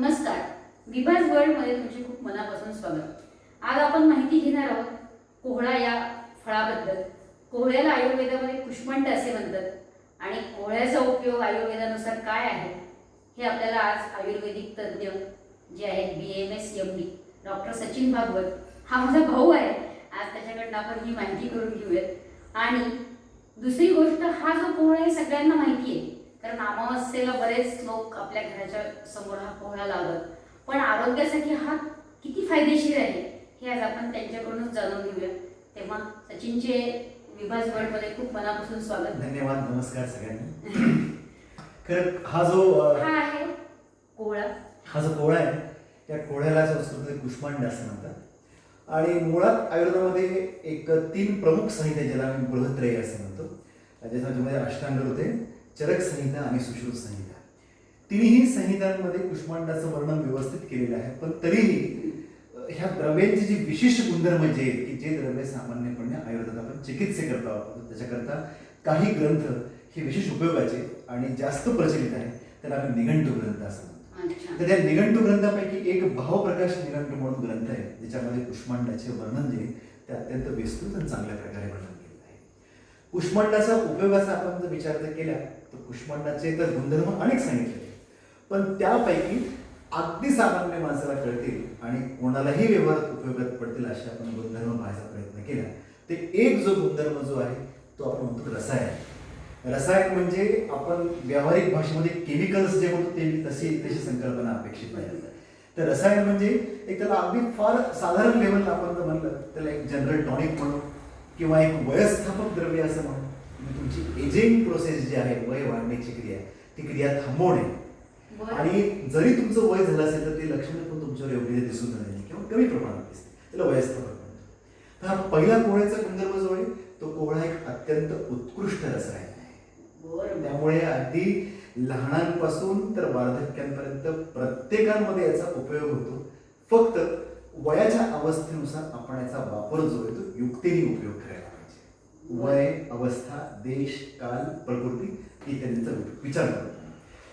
नमस्कार. विभाज वर्ल्डमध्ये तुमचे खूप मनापासून स्वागत. आज आपण माहिती घेणार आहोत कोहळा या फळाबद्दल. कोहळ्याला आयुर्वेदामध्ये कुष्मंड असे म्हणतात. आणि कोहळ्याचा उपयोग आयुर्वेदानुसार काय आहे हे आपल्याला आज आयुर्वेदिक तज्ज्ञ जे आहेत B M S M D doctor Sachin Bhagwat हा माझा भाऊ आहे. आज त्याच्याकडनं आपण ही माहिती करून घेऊयात. आणि दुसरी गोष्ट हा जो कोहळा आहे सगळ्यांना माहिती आहे कारण अमावस्येला बरेच लोक आपल्या घराच्या समोर हा पोहळा लावतात पण आरोग्यासाठी हा किती फायदेशीर आहे हे आज आपण त्यांच्याकडूनच जाणून घेऊया. तेव्हा सचिनचे विभाजमध्ये खूप मनापासून स्वागत. धन्यवाद नमस्कार सगळ्यांना. खरं हा जो हा आहे कोहळा हा जो कोहळा आहे त्या कोहळ्याला संस्कृतीत कुष्मांड असं म्हणतात. आणि मुळात आयुर्वेदामध्ये एक तीन प्रमुख संहिता ज्याला आम्ही बृहत्रय असं म्हणतो. ज्याच्यामध्ये अष्टांग होते. चरक संहिता आणि सुश्रुत संहिता. तिन्ही संहितांमध्ये कुष्मांडाचं वर्णन व्यवस्थित केलेलं आहे पण तरीही ह्या द्रव्यांची जी विशिष्ट गुणधर्म जे आहेत की जे द्रव्य सामान्यपणे आयुर्वेदात आपण चिकित्सेकरता वापरतो त्याच्याकरता काही ग्रंथ हे विशेष उपयोगाचे आणि जास्त प्रचलित आहे त्याला आम्ही निघंटू ग्रंथ असं म्हणतो. अच्छा. तर त्या निघंटू ग्रंथापैकी एक भावप्रकाश निघंटू म्हणून ग्रंथ आहे ज्याच्यामध्ये कुष्मांडाचे वर्णन जे आहे ते अत्यंत विस्तृत आणि चांगल्या प्रकारे वर्णन कुष्मांडाचा उपयोगाचा आपण जर विचार जर केला तर कुष्मांडाचे तर गुणधर्म अनेक सांगितले. पण त्यापैकी अगदी सामान्य माणसाला कळतील आणि कोणालाही व्यवहारात उपयोगात पडतील असे आपण गुणधर्म पाहायचा प्रयत्न केला. ते एक जो गुणधर्म जो आहे तो आपण म्हणतो रसायन. रसायन म्हणजे आपण व्यावहारिक भाषेमध्ये केमिकल्स जे म्हणतो ते तशी तशी संकल्पना अपेक्षित नाही. तर रसायन म्हणजे एक त्याला अगदी फार साधारण लेवलला आपण जर म्हणलं त्याला एक जनरल टॉनिक म्हणून किंवा एक वयस्थापक द्रव्य असं म्हणू. म्हणजे तुमची एजिंग प्रोसेस जी आहे वय वाढण्याची क्रिया ती क्रिया थांबवणे. आणि जरी तुमचं वय झालं असेल तर ते लक्षणं पण तुमच्यावर एवढी दिसून नाही किंवा कमी प्रमाणात दिसते. त्याला वयस्थापक म्हणतात. तर हा पहिला कोहळ्याचा गुणधर्म जो आहे तो कोहळा एक अत्यंत उत्कृष्ट रसायन आहे. त्यामुळे अगदी लहानांपासून तर वार्धक्यांपर्यंत प्रत्येकामध्ये याचा उपयोग होतो. फक्त वयाच्या अवस्थेनुसार आपण याचा वापर जो आहे तो युक्तीने उपयोग करायला पाहिजे. वय अवस्था देश काल प्रकृती इत्यादींचा विचार करतो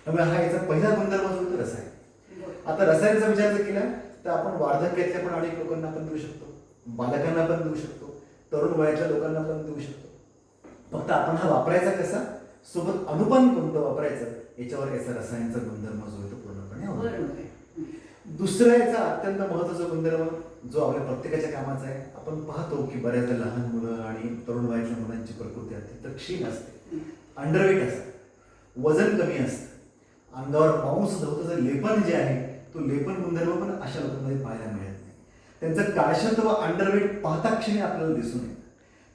त्यामुळे हा याचा पहिला गुणधर्म जो तो रसायन. आता रसायनाचा विचार जर केला तर आपण वार्धक्यातल्या पण अनेक लोकांना पण देऊ शकतो. बालकांना पण देऊ शकतो. तरुण वयाच्या लोकांना पण देऊ शकतो. फक्त आपण हा वापरायचा कसा? सोबत अनुपान कोणतं वापरायचं? याच्यावर याचा रसायनचा गुणधर्म जो आहे तो पूर्णपणे दुसरा याचा अत्यंत महत्त्वाचा गुणधर्म जो आपल्या प्रत्येकाच्या कामाचा आहे आपण पाहतो की बऱ्याचदा लहान मुलं आणि तरुण वयाच्या मुलांची प्रकृती अत्यंत क्षीण असते अंडरवेट असतं वजन कमी असतं. अंगावर मांस धवताचं लेपन जे आहे तो लेपन गुणधर्म पण अशा लोकांमध्ये पाहायला मिळत नाही. त्यांचं काळशत्व अंडरवेट पाहता क्षणी आपल्याला दिसून येतं.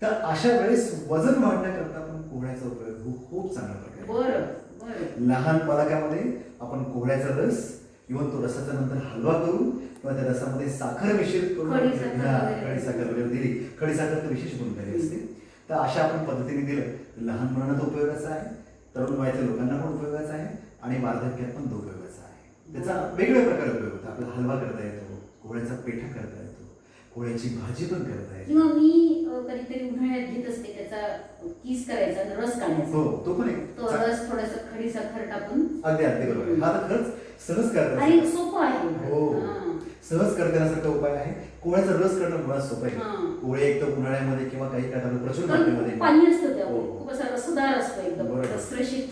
तर अशा वेळेस वजन वाढण्याकरता आपण कोहळ्याचा उपयोग खूप खूप चांगल्या प्रकारे लहान बालकामध्ये आपण कोहळ्याचा रस इव्हन तो रसाचा नंतर हलवा करून किंवा त्या रसामध्ये साखर मिश्रित करून खडी साखर वगैरे. दिली. खडी साखर तर विशेष गुणकारी असते. तर अशा आपण पद्धतीने दिलं. तर लहान मुलांना तो उपयोगाचा आहे तरुण वयाच्या लोकांना पण उपयोगाचा आहे आणि वार्धक्यात पण तो उपयोगाचा आहे. त्याचा वेगवेगळ्या प्रकारे उपयोग होतो आपला हलवा करता येतो कोहळ्याचा पेठा करता येतो कोहळ्याची भाजी पण करता येते. किंवा मी कधीतरी उन्हाळ्यात घेत असते त्याचा किस करायचा रस काढायचा. हो तो पण एक तो रस थोडस खडी साखर टाकून. अगदी अगदी बरोबर. हा तर खरंच सहज आणि सोपं आहे. हो. हां. सहज करण्यासारखा उपाय आहे. कोहळ्याचा रस करणं मुळात सोपं आहे. हां. कोहळे एक तर उन्हाळ्यामध्ये किंवा काही काळात प्रचंड कारण मात्रेमध्ये खूप पाणी असतं त्या हो. खूप असा रसदार असतो एकदम. बरोबर. रसरशीत.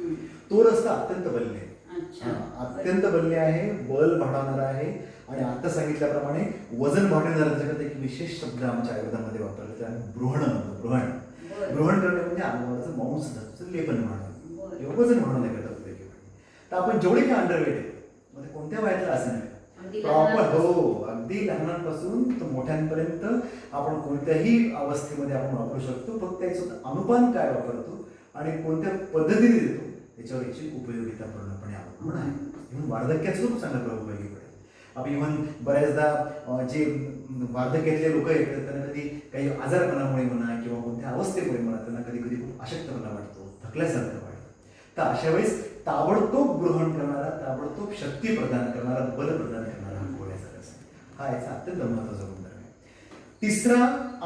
हम्म. तो रस्ता अत्यंत बल्ले आहे. अच्छा. हा, अत्यंत बल्ले आहे. बल वाढवणारा आहे. आणि आता सांगितल्याप्रमाणे वजन त्याच्याकडे एक विशेष शब्द आमच्या आयुर्वेदामध्ये वापरला आम्ही बृहण म्हणतो. बृहण. बरं. बृहण करणे म्हणजे अंगावरचं मांस धातूचं लेपन वाढवणं. बरं. किंवा वजन वाढवण्याकरता तर आपण जेवढे काही अंडरवेट आहे म्हणजे कोणत्या वयातलं असं नाही. अगदी प्रॉपर. हो अगदी लहानांपासून तर मोठ्यांपर्यंत आपण कोणत्याही अवस्थेमध्ये आपण वापरू शकतो. फक्त याचं अनुपान काय वापरतो आणि कोणत्या पद्धतीने देतो याच्यावर याची उपयोगिता पूर्णपणे अवलंबून आहे. इव्हन वार्धक्यात सुद्धा खूप चांगला उपयोगी पडेल. आपण इव्हन बऱ्याचदा जे वार्धक्यातले लोक आहेत त्यांना कधी काही आजारपणामुळे म्हणा किंवा कोणत्या अवस्थेमुळे म्हणा त्यांना कधी कधी खूप अशक्तपणा वाटतो थकल्यासारखं वाटतं. तर अशा वेळेस ताबडतोब ग्रहण करणारा ताबडतोब शक्ती प्रदान करणारा बल प्रदान करणारा हा कोहळ्याचा रस आहे. हा याचा अत्यंत महत्त्वाचा गुणधर्म आहे तिसरा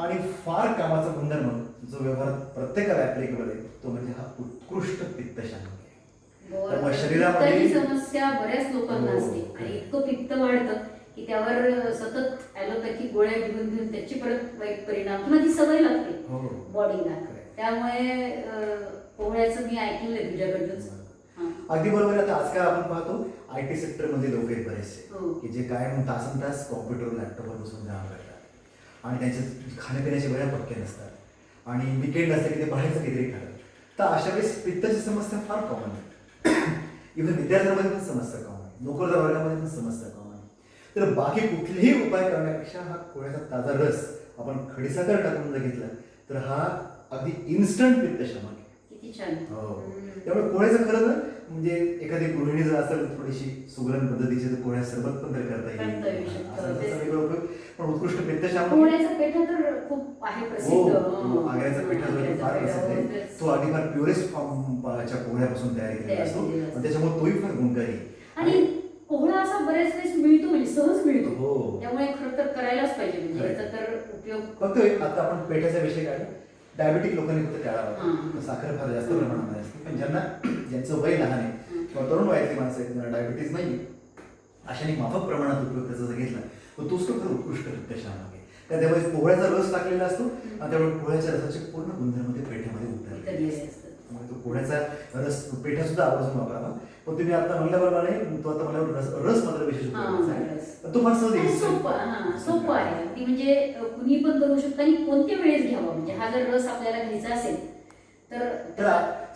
आणि फार कामाचा गुणधर्म जो व्यवहारात प्रत्येकाला ऍप्लिकेबल आहे तो म्हणजे हा उत्कृष्ट पित्तशांती आहे त्यामुळे शरीरामध्ये समस्या बऱ्याच लोकांना हो. असते आणि इतकं पित्त वाढतं की त्यावर सतत ॲलोपॅथी गोळ्या घेऊन घेऊन त्याची परत वाईट परिणाम किंवा ती सवय लागते हो बॉडीला. त्यामुळे पोहळ्याचं मी ऐकलंय तुझ्याकडूनच हां. अगदी बरोबर. आता आजकाल आपण पाहतो आय टी सेक्टरमध्ये लोक आहेत बरेचसे हो. की जे काय तासन तास कॉम्प्युटर लॅपटॉपवर बसून काम करतात. आणि त्यांचे खाण्यापिण्याच्या वेळा पक्के नसतात. आणि विकेंड असले की ते बाहेरचं काहीतरी खातात. तर अशा वेळेस पित्ताची समस्या फार कॉमन आहे इव्हन विद्यार्थ्यांमध्ये पण समस्या कॉमन आहे नोकरदार वर्गामध्ये पण समस्या कॉमन आहे तर बाकी कुठलेही उपाय करण्यापेक्षा हा कोळ्याचा ताजा रस आपण खडीसाखर टाकून जर घेतला तर हा अगदी इन्स्टंट पित्तशमन आहे. किती छान. हो. त्यामुळे कोळ्याचं खरं तर म्हणजे एखादी गृहिणी जर असेल थोडीशी सुगरण पद्धतीची तर कोळ्या सरबत पण तर करता येईल. पण उत्कृष्ट पेठा तर खूप आहे हो प्रसिद्ध. हो, आग्र्याचा पिठा जो फार प्रसिद्ध आहे तेच. तो अगदी फार प्युरेस्ट फॉर्मच्या पोहळ्यापासून तयार केलेला असतो. आणि त्याच्यामुळे तोही फार गुणकारी. आणि कोहळा असा बऱ्याच वेळेस मिळतो म्हणजे सहज मिळतो. हो. त्यामुळे खरं तर करायलाच पाहिजे म्हणजे तर उपयोग फक्त आता आपण पेठाचा विषय काढला डायबेटिक लोकांनी फक्त टाळावा. साखर फार जास्त प्रमाणामध्ये असते. पण ज्यांना ज्यांचं वय लहान आहे. किंवा तरुण वयातली माणसं आहेत ज्यांना डायबिटीज नाही अशाने माफक प्रमाणात उपयोग त्याचा जर घेतला तर तोच तो खरं उत्कृष्ट आहे कारण त्यामुळे पोहळ्याचा रस टाकलेला असतो आणि त्यामुळे पोहळ्याच्या रसाचे पूर्ण गुणधर्म ते पेठ्यामध्ये उतरले. तो पोहळ्याचा रस पेठा सुद्धा आवर्जून वापरावा पण तुम्ही आता म्हणल्याप्रमाणे तो आता मला रस रस मात्र विशेष उपयोगाचा तो फार सहज. सोपं हा आहे. अगदी म्हणजे कुणी पण करू शकतं आणि कोणत्या वेळेस घ्यावा? म्हणजे हा जर रस आपल्याला घ्यायचा असेल तर तर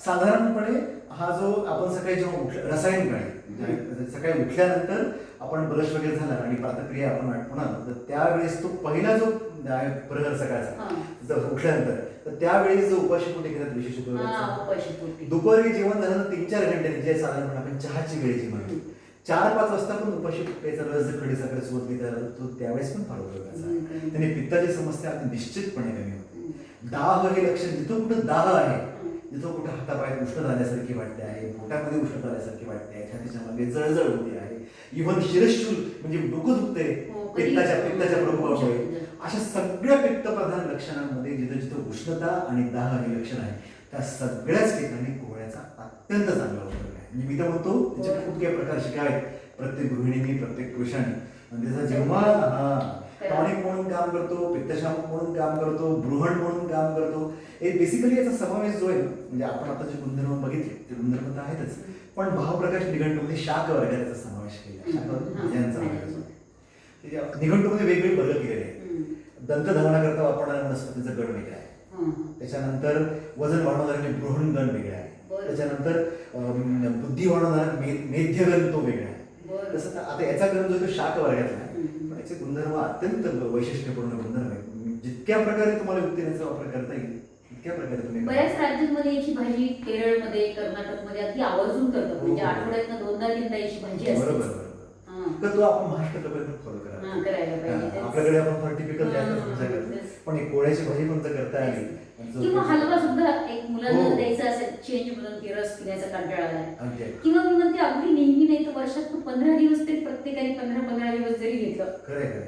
साधारणपणे हा जो आपण सकाळी जेव्हा उठ रसायन काढे सकाळी उठल्यानंतर आपण ब्रश वगैरे झाला आणि प्रातक्रिया आपण आठवण आलो तर त्यावेळेस तो पहिला जो प्रहर सकाळचा. जर उठल्यानंतर तर त्यावेळेस जो उपाशी पोटी घेतात विशेष उपयोगाचा दुपारी जेवण झालं तीन चार घंटे जे साधारणपणे आपण चहाची वेळ जी म्हणतो चार पाच वाजता पण उपाशी पोट्याचा रस खडी साखर सोबत घेतला तर तो त्यावेळेस पण फार उपयोगाचा आहे. त्याने पित्ताची समस्या निश्चितपणे कमी होते. दाह हे लक्षण जिथं कुठं दाह आहे. जिथं कुठं हातापायात उष्ण झाल्यासारखी वाटते आहे पोटामध्ये उष्ण झाल्यासारखी वाटते आहे छातीच्या मागे जळजळ होते आहे इव्हन शिरशूल म्हणजे डोकं दुखते हो, पित्ताच्या पित्ताच्या प्रभावामुळे. होऊ शकतं. अशा सगळ्या पित्तप्रधान लक्षणांमध्ये जिथं जिथं उष्णता आणि दाह हे लक्षण आहे त्या सगळ्याच ठिकाणी कोहळ्याचा अत्यंत चांगला उपयोग आहे. म्हणजे मी तर म्हणतो त्याचे हो. खूप काही प्रकार शिकावेत प्रत्येक गृहिणीने प्रत्येक पुरुषाने. आणि त्याचा जेव्हा हा टॉनिक म्हणून काम करतो पित्तशामक म्हणून काम करतो बृहण म्हणून काम करतो. हे बेसिकली याचा समावेश जो आहे म्हणजे आपण आता जे गुणधर्म बघितले ते गुणधर्म तर आहेतच. पण भावप्रकाश निघंटूमध्ये शाक वर्गाचा समावेश केला शाक वर्ग हम्म. भाज्यांचा. वर्ग जो आहे. त्याच्या निघंटूमध्ये वेगवेगळे वर्ग केलेले आहेत हम्म. दंत धावण्याकरता वापरणाऱ्या वनस्पतीचा गण वेगळा आहे. त्याच्यानंतर वजन वाढवणारे बृहण गण वेगळे आहे. त्याच्यानंतर बुद्धी वाढवणारा मेध्यगण तो वेगळा आहे. तसं आता याचा गण जो आहे तो शाक वर्गातला आहे. पण याचे गुणधर्म अत्यंत वैशिष्ट्यपूर्ण गुणधर्म आहेत जितक्या प्रकारे तुम्हाला युक्तीचा वापर करता येईल बऱ्याच राज्यांमध्ये याची भाजी केरळमध्ये कर्नाटकमध्ये अगदी आवर्जून करतात म्हणजे हो. आठवड्यातनं दोनदा तीनदा याची भाजी असते हां. तर तो आपण महाराष्ट्रात फॉलो हां, करा करायला पाहिजे हा, तेच. आपल्याकडे आपण फार टिपिकल हां. पण एक कोळ्याची भाजी पण करता आली किंवा हलवा सुद्धा एक मुलांना हो. द्यायचा असेल चेंज म्हणून की रस पिण्याचा कंटाळा अगदी. किंवा मी म्हणते अगदी नेहमी नाही तर वर्षात तू पंधरा दिवस तरी प्रत्येकाने पंधरा पंधरा दिवस जरी घेतलं खरंय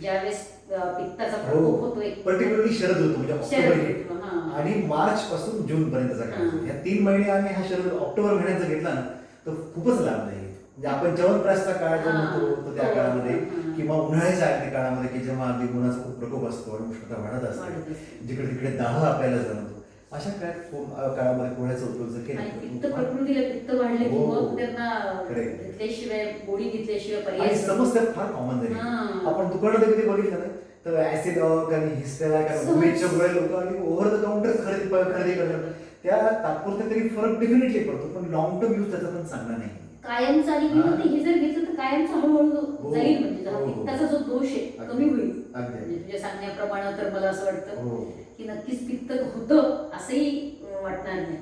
ज्यावेळेस पित्ताचा हो प्रकोप होतोय पर्टिक्युलरली शरद होतो म्हणजे ऑक्टोबर ऋतू. आणि मार्च पासून जून पर्यंतचा काळ हां. या तीन महिने आम्ही हा शरद ऑक्टोबर महिन्याचा घेतला ना तर खूपच लाभदायी आहे. म्हणजे आपण च्यवनप्राशचा काळ जो. म्हणतो तो त्या हो. काळामध्ये. किंवा उन्हाळ्याच्या अगदी काळामध्ये की जेव्हा अगदी गुणाचा खूप प्रकोप असतो आणि उष्णता वाढत असते. जिकडे तिकडे दाह आपल्याला जाणवतो अशा काळात को- अ, काळामध्ये कोहळ्याचा उपयोग जर केला पित्त प्रकृतीला पित्त वाढले की हो. मग त्यांना Correct. घेतल्याशिवाय गोळी घेतल्याशिवाय पर्याय. समस्या फार कॉमन झाली हां. आपण दुकानात कधी बघितलं ना तर ऍसिड आणि. कोविडच्या गोळ्या लोक आणि ओव्हर द काउंटर खरेदी खरेदी करतात त्या तात्पुरते तरी फरक डेफिनेटली पडतो पण लॉंग टर्म यूज त्याचा पण चांगला नाही कायमचं आणि मी हां. म्हणते हे जर घेतलं तर कायमचं हळूहळू हो. जाईल म्हणजे हा हो, हो. पित्ताचा जो दोष आहे. कमी होईल. म्हणजे तुझ्या सांगण्याप्रमाणे तर मला असं वाटतं हो की नक्कीच पित्त होतं असंही वाटणार नाही.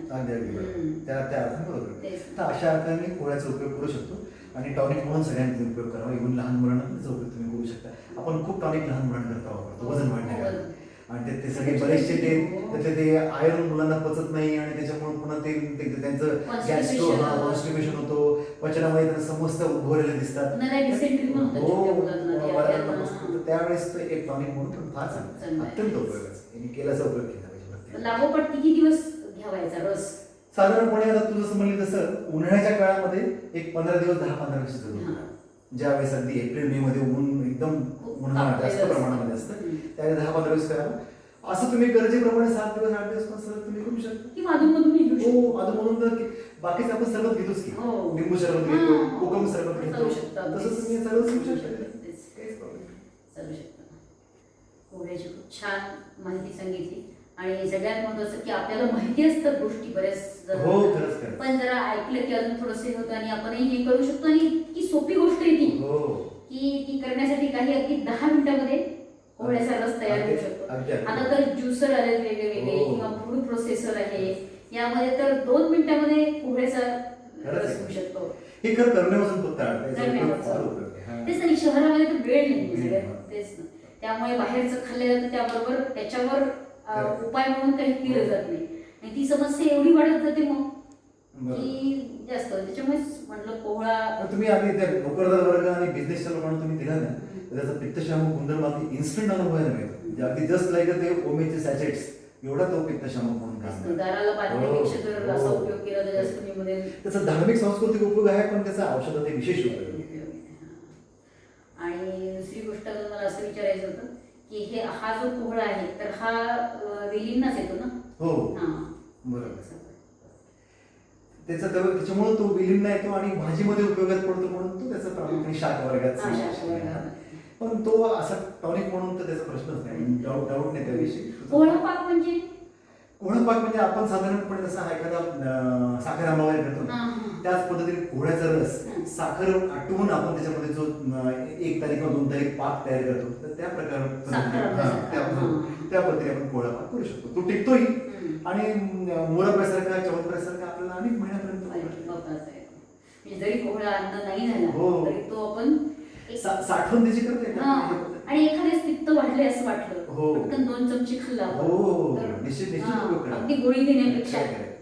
त्या त्या अर्थाने बरोबर. आहे. तेच. तर अशा अर्थाने पोळ्याचा उपयोग करू शकतो. आणि टॉनिक म्हणून सगळ्यांनी उपयोग करावा. इव्हन लहान मुलांना पण त्याचा उपयोग तुम्ही करू शकता. आपण खूप टॉनिक लहान मुलांकरता वापरतो. वजन वाढण्याकरता आणि ते- सगळे बरेचसे ते त्यातले ते आयरन मुलांना पचत नाही आणि त्याच्यामुळे पुन्हा ते त्यांचं गॅस्ट्रो. कॉन्स्टिपेशन होतो. पचनामध्ये त्यांना समस्या उद्भवलेल्या दिसतात. हो, त्यावेळेस तो एक टॉनिक म्हणून पण फार चांगलं. अत्यंत उपयोगाचा यांनी केल्याचा उपयोग केला पाहिजे. लागोपाठ किती दिवस घ्यावायचा रस साधारणपणे आता तू जसं म्हणली तसं उन्हाळ्याच्या काळामध्ये एक पंधरा दिवस दहा पंधरा दिवस जरूर हा. ज्यावेळेस अगदी एप्रिल मे मध्ये ऊन एकदम उन्हाळा जास्त. प्रमाणामध्ये असतं. त्यावेळेस दहा पंधरा दिवस करावं असं तुम्ही गरजेप्रमाणे सात दिवस आठ दिवस पण सरळ तुम्ही करू शकता अधूनमधून. हो म्हणून तर बाकीचं आपण सरबत घेतोच की हो. लिंबू सरबत घेतो. कोकम सरबत घेतो. तसं तुम्ही सरळ घेऊ शकता तेच. काहीच problem नाही. चालू शकतं. पोह्याची खूप छान माहिती सांगितली. आणि सगळ्यात महत्वाचं की आपल्याला माहिती असतात गोष्टी बऱ्याच हो पण जरा ऐकलं की अजून थोडंसं होतं आणि आपणही हे करू शकतो आणि इतकी सोपी गोष्ट आहे ती. हो. की ती करण्यासाठी काही अगदी दहा मिनिटामध्ये रस तयार होऊ शकतो. आता तर ज्युसर आले वेगळे वेगळे हो. किंवा फूड प्रोसेसर आहे. यामध्ये तर दोन मिनिटामध्ये खरंच रस. होऊ शकतो. हे खरं करण्यापासून फक्त तेच नाही शहरामध्ये तर वेळ नाही सगळ्यात. तेच ना त्यामुळे बाहेरचं खाल्लं जातं त्याबरोबर त्याच्यावर. उपाय म्हणून काही केलं जात नाही आणि ती समस्या एवढी वाढत जाते मग. की जास्त त्याच्यामुळे म्हटलं पोहळा तुम्ही आधी त्या नोकरदार वर्ग आणि बिझनेसच्या लोकांना तुम्ही दिला ना तर त्याचा पित्तशामक अगदी इन्स्टंट अनुभवायला मिळतो म्हणजे अगदी जस्ट लाईक ते ओमेचे सॅचेट्स एवढा तो पित्तशामक म्हणून. दाराला हो, तर त्याचा धार्मिक सांस्कृतिक उपयोग आहे पण त्याचा औषधात एक विशेष उपयोग आहे. आणि दुसरी गोष्ट अजून मला असं विचारायचं होतं की हे हा जो पोहळा आहे तर हा वेलींनाच येतो ना? हो. बरोबर. त्याचा त्या- त्याच्यामुळे तो विलीन येतो आणि भाजीमध्ये उपयोगात पडतो म्हणून तो त्याचा प्रामुख्याने शाक वर्गात. पण तो असा टॉनिक म्हणून तर त्याचा प्रश्नच नाही. डाऊट डाऊट नाही त्याविषयी पाक म्हणजे? कोहळा म्हणजे आपण साधारणपणे जसा एखादा साखर आंबा वगैरे करतो. त्याच पद्धतीने पोहळ्याचा रस हं. साखर आटवून आपण त्याच्यामध्ये जो एक तारीख किंवा दोन तारीख पाक तयार करतो तर त्या प्रकार हा. त्या हा. पद्धतीने आपण पोहळा पाक करू शकतो तो टिकतोही. आणि मोराप्यासारखा चवतप्यासारखा आपल्याला अनेक महिन्यापर्यंत जरी कोहळा अन्न नाही झाला हो. तरी तो आपण साठवण त्याची करता हा. आणि एखादेच पित्त वाढले असं हो. वाटलं पटकन दोन चमचे खाल्ला. हो निश्चित निश्चित हा. अगदी गोळी करायचं?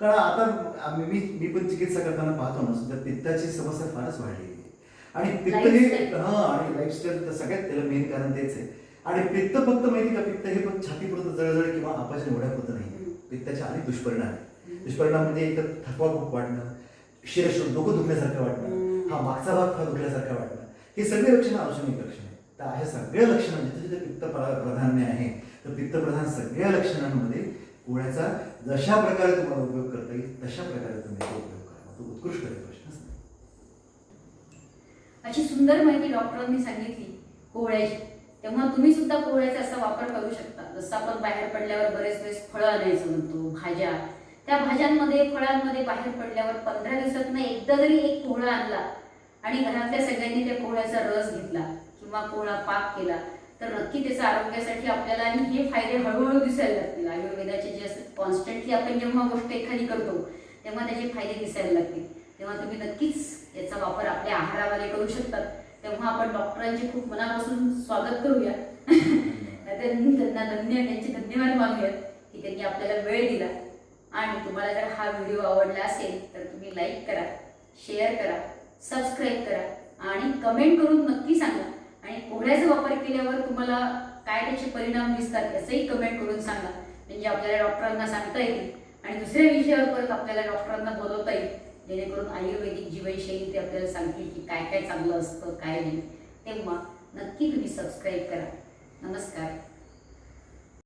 कारण आता मी मी पण चिकित्सा करताना पाहतो ना सध्या पित्ताची समस्या फारच वाढलेली आहे आणि पित्त हे. हा आणि लाईफस्टाईल तर सगळ्यात त्याला मेन कारण तेच आहे आणि पित्त फक्त माहिती का पित्त हे पण छातीपुरतं जळजळ किंवा आपाच्या एवढ्यापुरतं नाही. पित्ताचे अनेक दुष्परिणाम आहे. दुष्परिणाम म्हणजे एक तर थकवा खूप वाटणं शिरश डोकं दुखण्यासारखं वाटणं. हा मागचा भाग फार दुखल्यासारखं वाटणं हे सगळे लक्षणं औषधिक लक्षण आहे तर अशा सगळ्या लक्षणं जिथे जिथे पित्त प्रा- प्राधान्य आहे तर पित्तप्रधान सगळ्या लक्षणांमध्ये पोहण्याचा जशा प्रकारे तुम्हाला उपयोग करता येईल तशा प्रकारे तुम्ही तो उपयोग करा. तो उत्कृष्ट प्रश्नच नाही अशी सुंदर माहिती डॉक्टरांनी सांगितली पोहळ्याची तेव्हा तुम्ही सुद्धा पोहळ्याचा असा वापर करू शकता. जसं आपण बाहेर पडल्यावर बरेच वेळेस फळं आणायचं म्हणतो भाज्या. त्या भाज्यांमध्ये फळांमध्ये बाहेर पडल्यावर पंधरा दिवसातनं एकदा जरी एक पोहळा आणला आणि घरातल्या सगळ्यांनी त्या पोहळ्याचा रस घेतला किंवा पोहळा पाक केला तर नक्की त्याचा आरोग्यासाठी आपल्याला आणि हे फायदे हळूहळू दिसायला लागतील. आयुर्वेदाचे जे असतात कॉन्स्टंटली आपण जेव्हा गोष्ट एखादी करतो तेव्हा त्याचे फायदे दिसायला लागतील. तेव्हा तुम्ही नक्कीच याचा वापर आपल्या आहारामध्ये करू शकतात तेव्हा आपण डॉक्टरांचे खूप मनापासून स्वागत करूया. त्यांनी त्यांना धन्य त्यांचे धन्यवाद मागूयात की त्यांनी आपल्याला वेळ दिला. आणि तुम्हाला जर हा व्हिडिओ आवडला असेल तर तुम्ही लाईक करा शेअर करा सबस्क्राईब करा. आणि कमेंट करून नक्की सांगा. आणि पोहळ्याचा वापर केल्यावर तुम्हाला काय त्याचे परिणाम दिसतात याचंही कमेंट करून सांगा. म्हणजे आपल्याला डॉक्टरांना सांगता येईल. आणि दुसऱ्या विषयावर परत आपल्याला डॉक्टरांना बोलवता येईल. जेणेकरून आयुर्वेदिक जीवनशैली ते आपल्याला सांगतील की काय काय चांगलं असतं काय नाही. तेव्हा नक्की तुम्ही सबस्क्राईब करा. नमस्कार.